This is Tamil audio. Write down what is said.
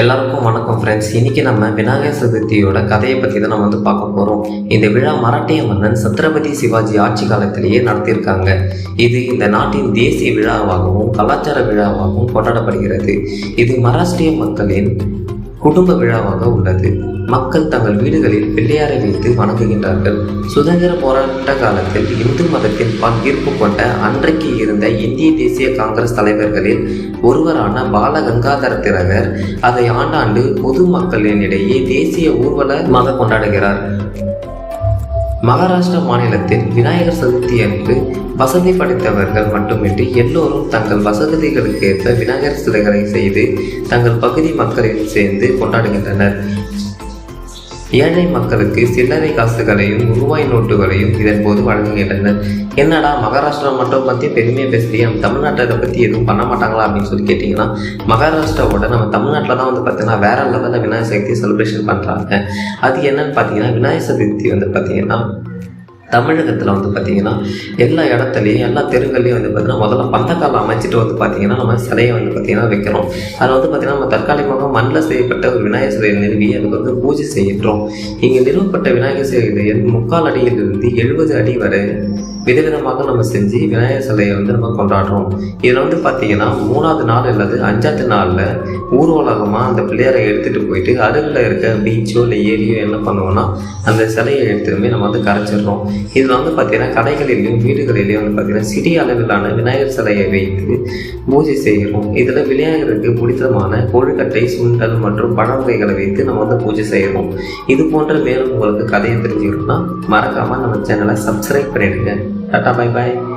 எல்லாருக்கும் வணக்கம் ஃப்ரெண்ட்ஸ் இன்னைக்கு நம்ம விநாயகர் சதுர்த்தியோட கதையை பற்றி தான் நம்ம வந்து பார்க்க போகிறோம் இந்த விழா மராட்டிய மன்னன் சத்ரபதி சிவாஜி ஆட்சி காலத்திலேயே நடத்தியிருக்காங்க. இது இந்த நாட்டின் தேசிய விழாவாகவும் கலாச்சார விழாவாகவும் கொண்டாடப்படுகிறது. இது மராஷ்டிரிய மக்களின் குடும்ப விழாவாக உள்ளது. மக்கள் தங்கள் வீடுகளில் பிள்ளையாரை வைத்து வணங்குகின்றார்கள். சுதந்திர போராட்ட காலத்தில் இந்து மதத்தின் பங்கேற்பு கொண்ட அன்றைக்கு இருந்த இந்திய தேசிய காங்கிரஸ் தலைவர்களில் ஒருவரான பால கங்காதர திலகர் அதை ஆண்டாண்டு பொது மக்களினிடையே தேசிய ஊர்வலமாக கொண்டாடுகிறார். மகாராஷ்டிரா மாநிலத்தில் விநாயகர் சதுர்த்தி அன்று வசதி படைத்தவர்கள் மட்டுமின்றி எல்லோரும் தங்கள் வசதிகளுக்கு ஏற்ப விநாயகர் சிலைகளை செய்து தங்கள் பகுதி மக்களில் சேர்ந்து கொண்டாடுகின்றனர். ஏழை மக்களுக்கு சில்லறை காசுகளையும் ரூபாய் நோட்டுகளையும் இதன் போது வழங்குகின்றனர் என்னடா மகாராஷ்டிரா மட்டும் பற்றி பெருமையாக பேசுறியா? நம்ம தமிழ்நாட்டை இதை பற்றி எதுவும் பண்ண மாட்டாங்களா அப்படின்னு சொல்லி கேட்டிங்கன்னா மகாராஷ்டிராவோட நம்ம தமிழ்நாட்டில் தான் வந்து பார்த்தீங்கன்னா வேற லெவலில் விநாயகர் சதுர்த்தி செலிப்ரேஷன் பண்ணுறாங்க அது என்னன்னு பார்த்தீங்கன்னா விநாயகர் சதுர்த்தி வந்து பார்த்தீங்கன்னா தமிழகத்தில் வந்து பார்த்திங்கன்னா எல்லா இடத்துலையும் எல்லா தெருங்கள்லையும் வந்து பார்த்திங்கன்னா முதல்ல பந்தக்கால் அமைச்சிட்டு வந்து பார்த்திங்கன்னா நம்ம சிலையை வந்து பார்த்திங்கன்னா வைக்கிறோம் அதில் வந்து பார்த்திங்கன்னா நம்ம தற்காலிகமாக மண்ணில் செய்யப்பட்ட ஒரு விநாயகர் சிலையை நிறுவி அதுக்கு வந்து பூஜை செய்கிறோம் இங்கே நிறுவப்பட்ட விநாயகர் சிலையை முக்கால் அடியிலிருந்து எழுபது அடி வரை விதவிதமாக நம்ம செஞ்சு விநாயகர் சிலையை வந்து நம்ம கொண்டாடுறோம். இதில் வந்து பார்த்தீங்கன்னா மூணாவது நாள் அல்லது அஞ்சாவது நாளில் ஊர்வலகமாக அந்த பிள்ளையாரை எடுத்துகிட்டு போயிட்டு அருகில் இருக்க பீச்சோ இல்லை ஏரியோ என்ன பண்ணுவோம்னா அந்த சிலையை எடுத்துமே நம்ம வந்து கரைச்சிடுறோம். இதில் வந்து பார்த்திங்கன்னா கடைகளிலையும் வீடுகளிலையும் வந்து பார்த்திங்கன்னா சிறிய அளவிலான விநாயகர் சிலையை வைத்து பூஜை செய்கிறோம். இதில் விநாயகருக்கு பிடித்தமான கொழுக்கட்டை சுண்டல் மற்றும் பழ வகைகளை வைத்து நம்ம வந்து பூஜை செய்கிறோம். இது போன்ற மேலும் உங்களுக்கு கதையை தெரிஞ்சுக்கணும்னா மறக்காமல் நம்ம சேனலை சப்ஸ்கிரைப் பண்ணிடுங்க. Tata bye bye.